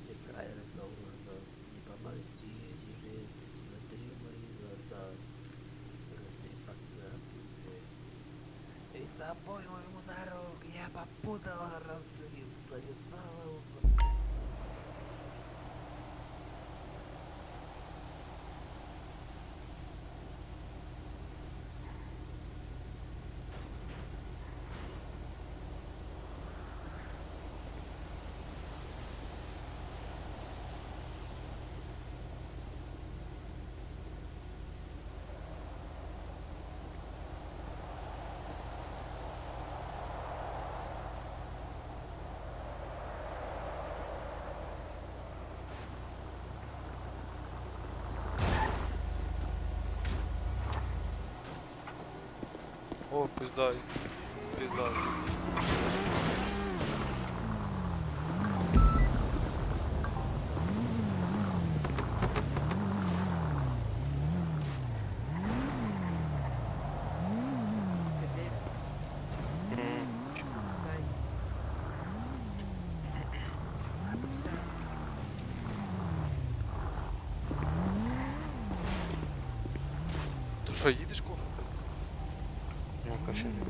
ты фраер должен не помасти, держи, смотри мои глаза, растрепаться И с собой моему за я попутал разы, повязался. О, пиздай. Пиздай. Що, їдеш кохати? Я вообще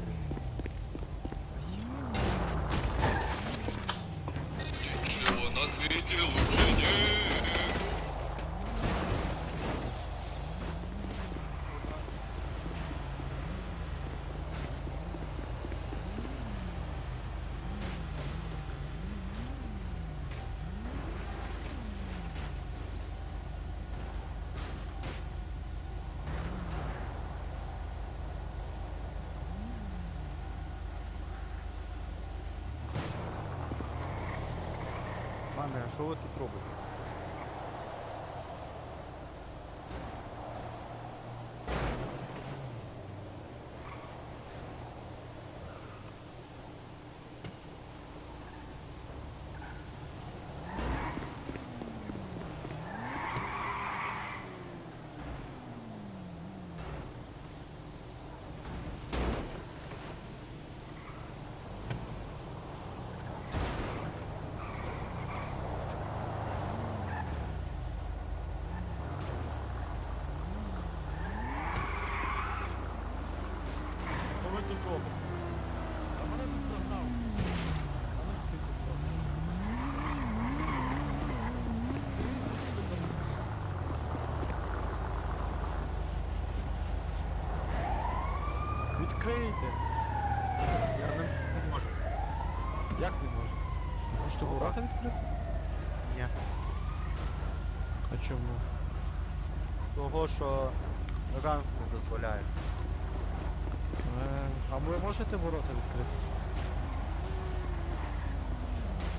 Пане, а що ви тут робите? Що ви тут робите? А мене тут загнав. А ну ти тут робиш? Дивіться, що ви там Відкрийте! Я не, не можу. Як не можу? Можете ворота відкрити? Ні. А чому? Того, що ранг не дозволяє. Е, а ви можете ворота відкрити?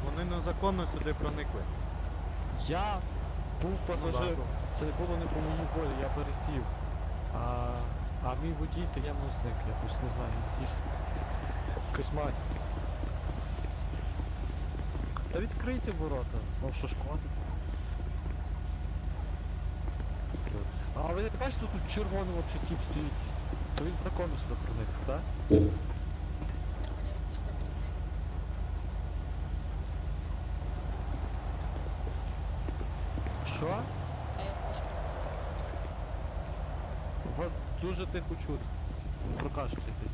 Вони незаконно сюди проникли. Я був пасажир. Ну, Це було не по моїй волі, я пересів. А, а мій водій, то таємно зник, якось не знаю, якийсь мать. Та відкрийте ворота, вам що шкода? А ви не бачите, тут червоний вообще тіп стоїть. То він законно сюди проник, так? Що? Вас дуже тихо чути. Прокашляйтесь.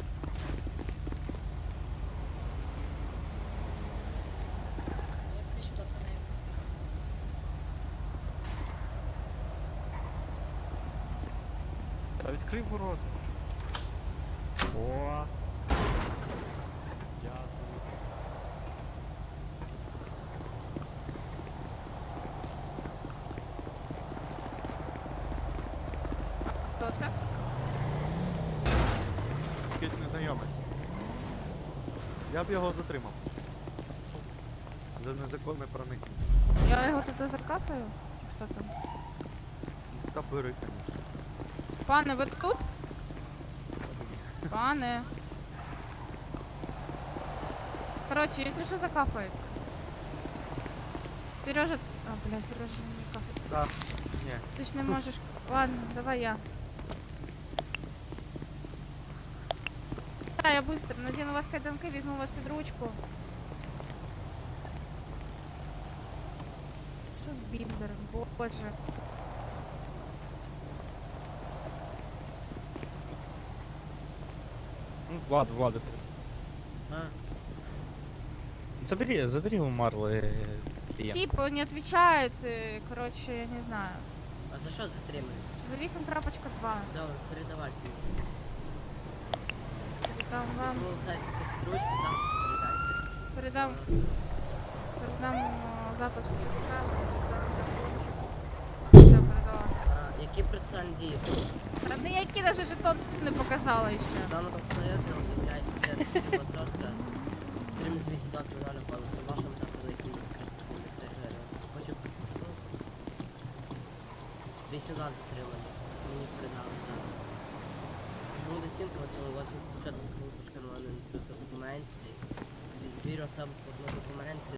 Та відкрив ворота. О. Дякую. Хто це? Якийсь незнайомець. Я б його затримав. За незаконне проникнення. Я його туди закапаю? Чи Хто там? Та бери, звісно. Пане, ви тут? Пане. Короче, если что, закапает. Сережа... А, бля, Сережа не капает. Так, ні. Ты ж не можешь... Ладно, давай я. Да, я быстро. Надену вас кайданки, возьму вас под ручку. Ісус Біндер, боже. Ну, Влад, Влад. Забери, забери у Марлы клиент. Тип не отвечает, э, короче, я не знаю. А за що затримали? За 8.2. Добре, передавайте. Ручку, запис передайте. передам, передам э, запис. Передала. А, які процесуальні дії? Та ну які даже жетон не показала ще. Дана конструктор являється Лацарська. Стрім з 82 кримінального плану. При вашому та великому Хочу... 18 затримані. Мені передали зараз. Стінка, оцього вас початку кнопочка, але не документи. Звірю особу по документи.